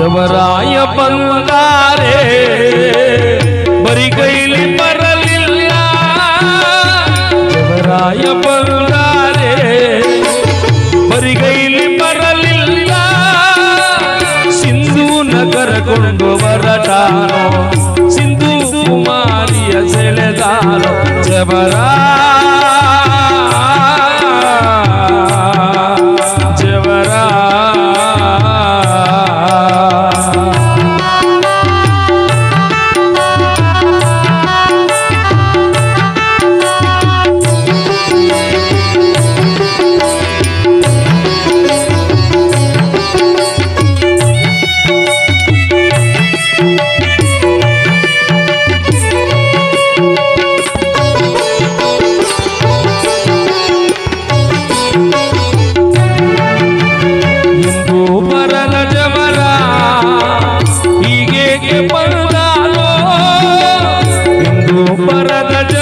ಜವರಾಯ ಬಂದಾರೆ ಬರಿಗೈಲಿ ಬರಲಿಲ್ಲ ಜವರಾಯ ಬಂದಾರೆ ಬರಿಗೈಲಿ ಬರಲಿಲ್ಲ ಸಿಂಧು ನಗರ ಕೊಂಡು ಹೊರಟಾನೋ ಸಿಂಧು ಕುಮಾರಿಯ ಸೆಳೆದಾನೋ ಜವರಾ ಮನದ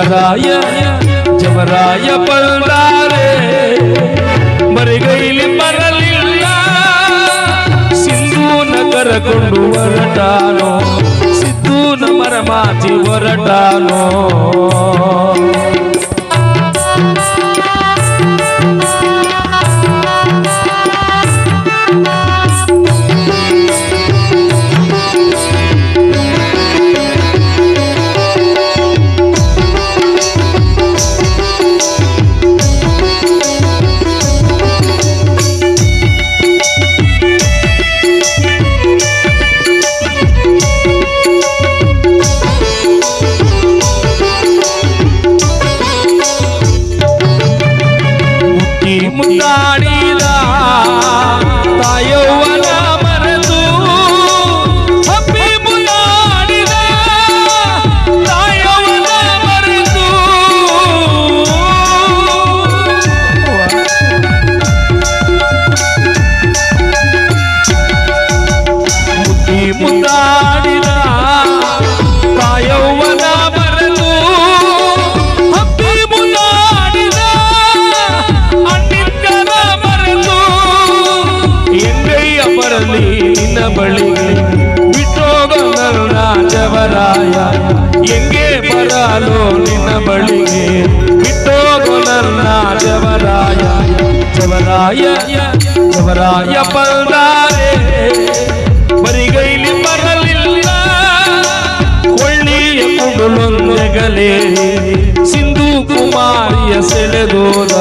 જવરાય જવરાય પલદારે મરી ગયેલી મરલીલા સિંધુ નગર ગુંડુ વરટાનો સિદ્ધુ ન મરમાથી વરટાનો ಜವರಾಯ ಎಂಗೆ ಬರಲು ನಿನ್ನ ಬಳಿಗೆ? ಬಿಟ್ಟೋಗಲ್ಲ ಜವರಾಯ ಜವರಾಯ ಜವರಾಯ ಬಂದಾರೆ ಬರಿಗೈಲಿ ಬರಲಿಲ್ಲ ಒಳ್ಳೆಯ ಕುಡುಲೊಂದೆಗಲೇ. ಸಿಂಧು ಕುಮಾರಿಯ ಸೆಳೆದೋದ.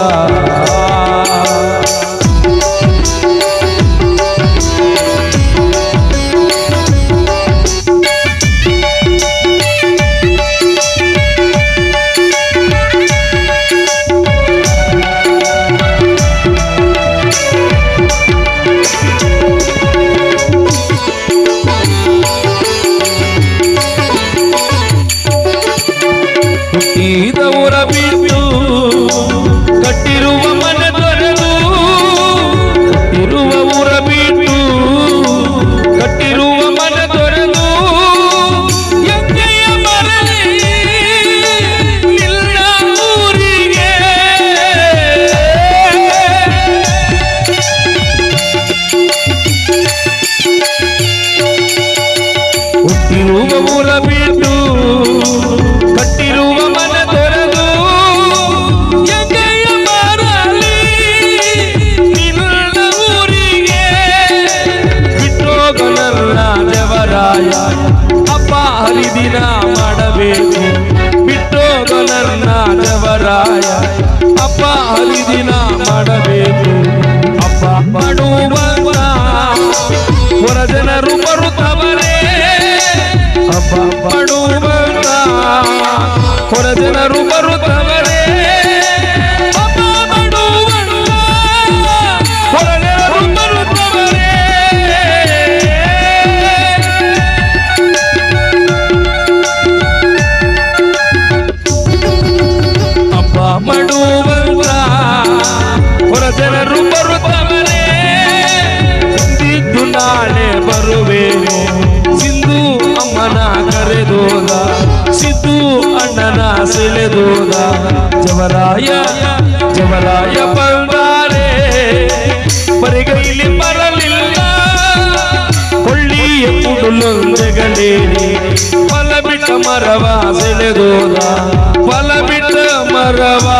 ಅಪ್ಪ ಹರಿದಿನ ಮಾಡಬೇಕು ಬಿಟ್ಟೋಗ ನನ್ನ ಜವರಾಯ मना करे दोगा सिद्धू अनना से ले दोगा जबराया जबराया पंदारे ಪರಿಗೈಲಿ ಬರಲಿಲ್ಲ ಕೊಳ್ಳಿಯ ಕುಡುಲೊಂದೆಗಳೇರಿ ಫಲ ಬಿಟ್ಟ ಮರವ ಸೆಳೆದೋದ ಫಲ ಬಿಟ್ಟ ಮರವಾ